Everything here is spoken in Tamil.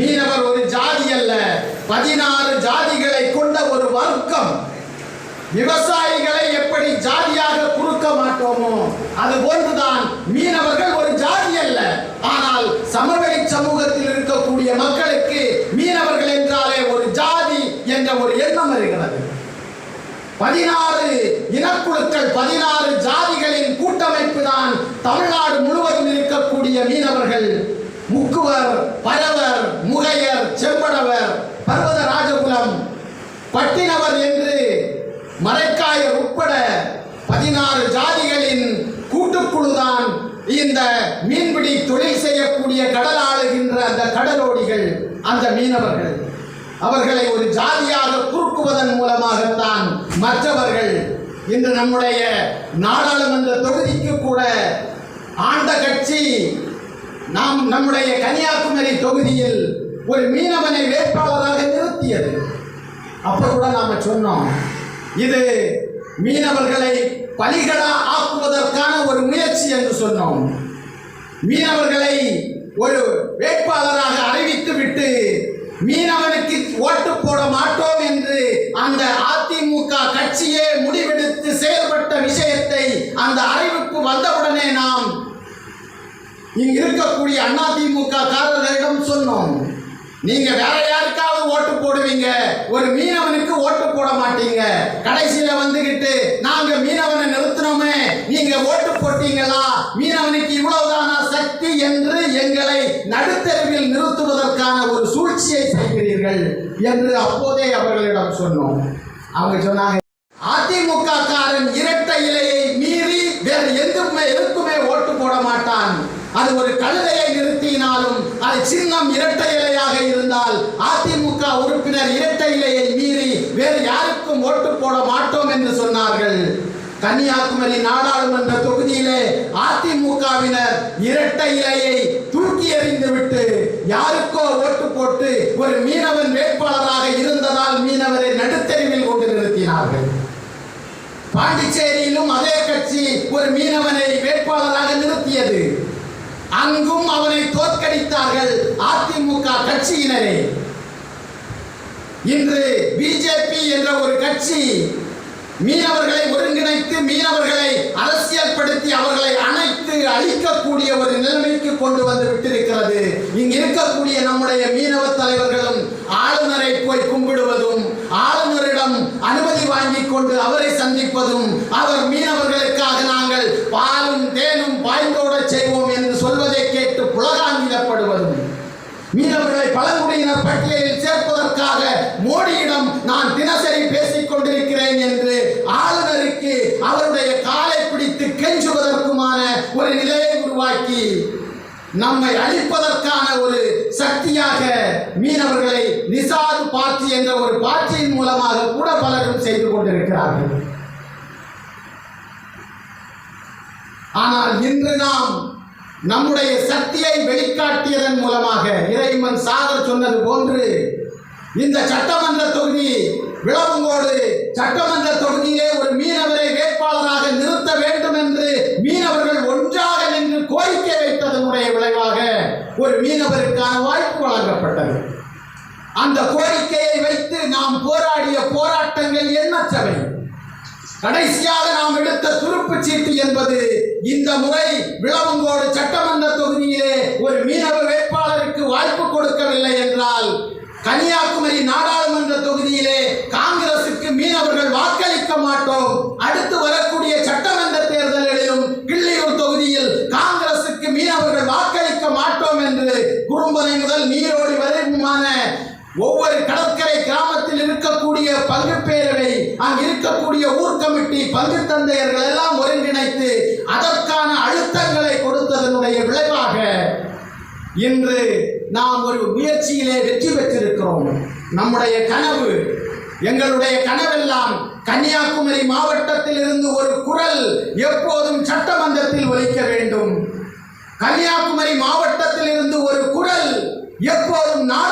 மீனவர் ஒரு ஜாதி அல்ல. பதினாறு ஜாதிகளை கொண்ட ஒரு வர்க்கம். விவசாயிகளை எப்படி ஜாதியாக குறுக்க மாட்டோமோ அது போன்றுதான் மீனவர்கள் ஒரு ஜாதி அல்ல. ஆனால் சமவெளி சமூகத்தில் இருக்கக்கூடிய மக்களுக்கு மீனவர்கள் என்றாலே ஒரு ஜாதி என்ற ஒரு எண்ணம் வருகிறது. பதினாறு இனக்குழுக்கள் பதினாறு ஜாதிகளின் கூட்டமைப்பு தான் தமிழ்நாடு முழுவதும் இருக்கக்கூடிய மீனவர்கள். பட்டினவர் என்று மரைக்காயர் உட்பட பதினாறு ஜாதிகளின் கூட்டுக்குழுதான் இந்த மீன்பிடி தொழில் செய்யக்கூடிய கடல் ஆளுகின்ற அந்த கடலோடிகள் அந்த மீனவர்கள். அவர்களை ஒரு ஜாதியாக குறுக்குவதன் மூலமாகத்தான் மற்றவர்கள் இன்று நம்முடைய நாடாளுமன்ற தொகுதிக்கு கூட ஆண்ட கட்சி நாம் நம்முடைய கன்னியாகுமரி தொகுதியில் ஒரு மீனவனை வேட்பாளராக நிறுத்தியது. அப்போ கூட நாம் சொன்னோம். இது மீனவர்களை பலிகடா ஆக்குவதற்கான ஒரு முயற்சி என்று சொன்னோம். மீனவர்களை ஒரு வேட்பாளராக அறிவித்து விட்டு மீனவனுக்கு ஓட்டு போட மாட்டோம் என்று அந்த அதிமுக கட்சியே முடிவெடுத்து செயல்பட்ட விஷயத்தை அந்த அறிவிப்பு வந்தவுடனே நாம் இங்கு இருக்கக்கூடிய அதிமுக காரர் நீங்க வேற யாருக்காவது ஓட்டு போடுவீங்க? ஒரு மீனவனுக்கு ஓட்டு போட மாட்டீங்க. கடைசியில வந்துகிட்டு நாங்க மீனவனை நிறுத்தினோமே நீங்க ஓட்டு போட்டீங்களா? மீனவனுக்கு இவ்வளவுதானா சக்தி என்று எங்களை நடுத்தெருவில் நிறுத்துவதற்கான ஒரு சூழ்ச்சியை செய்கிறீர்கள் என்று அப்போதே அவர்களிடம் சொன்னோம். அவங்க சொன்னாங்க அதிமுக காரன் இரட்டை இலையை மீறி வேறு எதுக்குமே எதுக்குமே ஓட்டு போட மாட்டான். அது ஒரு கழுதையை நிறுத்தினாலும் அது சின்னம் இரட்டை இலையாக இருந்தால் அதிமுக உறுப்பினர் இரட்டை இலையை மீறி வேறு யாருக்கும் ஓட்டு போட மாட்டோம் என்று சொன்னார்கள். கன்னியாகுமரி நாடாளுமன்ற தொகுதியிலே அதிமுகவினர் இரட்டை இலையை தூக்கி எறிந்துவிட்டு யாருக்கோ ஓட்டு போட்டு ஒரு மீனவன் வேட்பாளராக இருந்ததால் மீனவரை நடுத்தெருவில் கொண்டு நிறுத்தினார்கள். பாண்டிச்சேரியிலும் அதே கட்சி ஒரு மீனவனை வேட்பாளராக தோற்கடித்தார்கள் அதிமுக கட்சியினரே. இன்று பிஜேபி என்ற ஒரு கட்சி மீனவர்களை ஒருங்கிணைத்து மீனவர்களை அரசியல்படுத்தி அவர்களை அணைத்து அழிக்கக்கூடிய ஒரு நிலைமைக்கு கொண்டு வந்து விட்டிருக்கிறது. இங்கு இருக்கக்கூடிய நம்முடைய மீனவ தலைவர்களும் ஆளுநரை போய் கும்பிடுவதும் ஆளுநரிடம் அனுமதி வாங்கி கொண்டு அவரை சந்திப்பதும் அவர் மீனவ அவர்களை பழங்குடியினர் பட்டியலில் சேர்ப்பதற்காக மோடியிடம் நான் தினசரி பேசிக் கொண்டிருக்கிறேன் என்று ஆளுநருக்கு அவருடைய காலை பிடித்து கெஞ்சுவதற்குமான ஒரு நிலையை உருவாக்கி நம்மை அழிப்பதற்கான ஒரு சக்தியாக மீனவர்களை நிசாது பார்ட்டி என்ற ஒரு பார்ட்டியின் மூலமாக கூட பலரும் செய்து கொண்டிருக்கிறார்கள். ஆனால் இன்று நாம் நம்முடைய சக்தியை வெளிக்காட்டியதன் மூலமாக இறைமன் சாகர் சொன்னது போன்று இந்த சட்டமன்ற தொகுதி விளவங்கோடு சட்டமன்ற தொகுதியிலே ஒரு மீனவரை வேட்பாளராக நிறுத்த வேண்டும் என்று மீனவர்கள் ஒன்றாக நின்று கோரிக்கை வைத்ததனுடைய விளைவாக ஒரு மீனவருக்கான வாய்ப்பு வழங்கப்பட்டது. அந்த கோரிக்கையை வைத்து நாம் போராடிய போராட்டங்கள் எண்ணற்றவை கடைசியாக நாம் எடுத்த துருப்பு சீட்டு என்பது இந்த முறை விளவங்கோடு சட்டமன்ற தொகுதியிலே ஒரு மீனவ வேட்பாளருக்கு வாய்ப்பு கொடுக்கவில்லை என்றால் கன்னியாகுமரி நாடாளுமன்ற தொகுதியிலே காங்கிரசுக்கு மீனவர்கள் வாக்களிக்க மாட்டோம். அடுத்து வரக்கூடிய சட்டமன்ற தேர்தல்களிலும் கிள்ளியூர் தொகுதியில் காங்கிரசுக்கு மீனவர்கள் வாக்களிக்க மாட்டோம் என்று குறும்பனை முதல் நீரோடி வரைக்குமான ஒவ்வொரு கடற்கரை இருக்கக்கூடிய பங்கு பேரவை அங்கு இருக்கக்கூடிய ஊர் கமிட்டி பங்கு தந்தையர்கள் எல்லாம் ஒருங்கிணைத்து அதற்கான அழுத்தங்களை கொடுத்ததனுடைய விளைவாக இன்று நாம் ஒரு முயற்சியிலே வெற்றி பெற்றிருக்கிறோம். நம்முடைய கனவு எங்களுடைய கனவெல்லாம் கன்னியாகுமரி மாவட்டத்தில் இருந்து ஒரு குரல் எப்போதும் சட்டமன்றத்தில் ஒலிக்க வேண்டும். கன்னியாகுமரி மாவட்டத்தில் இருந்து ஒரு குறள் எப்போதும் நா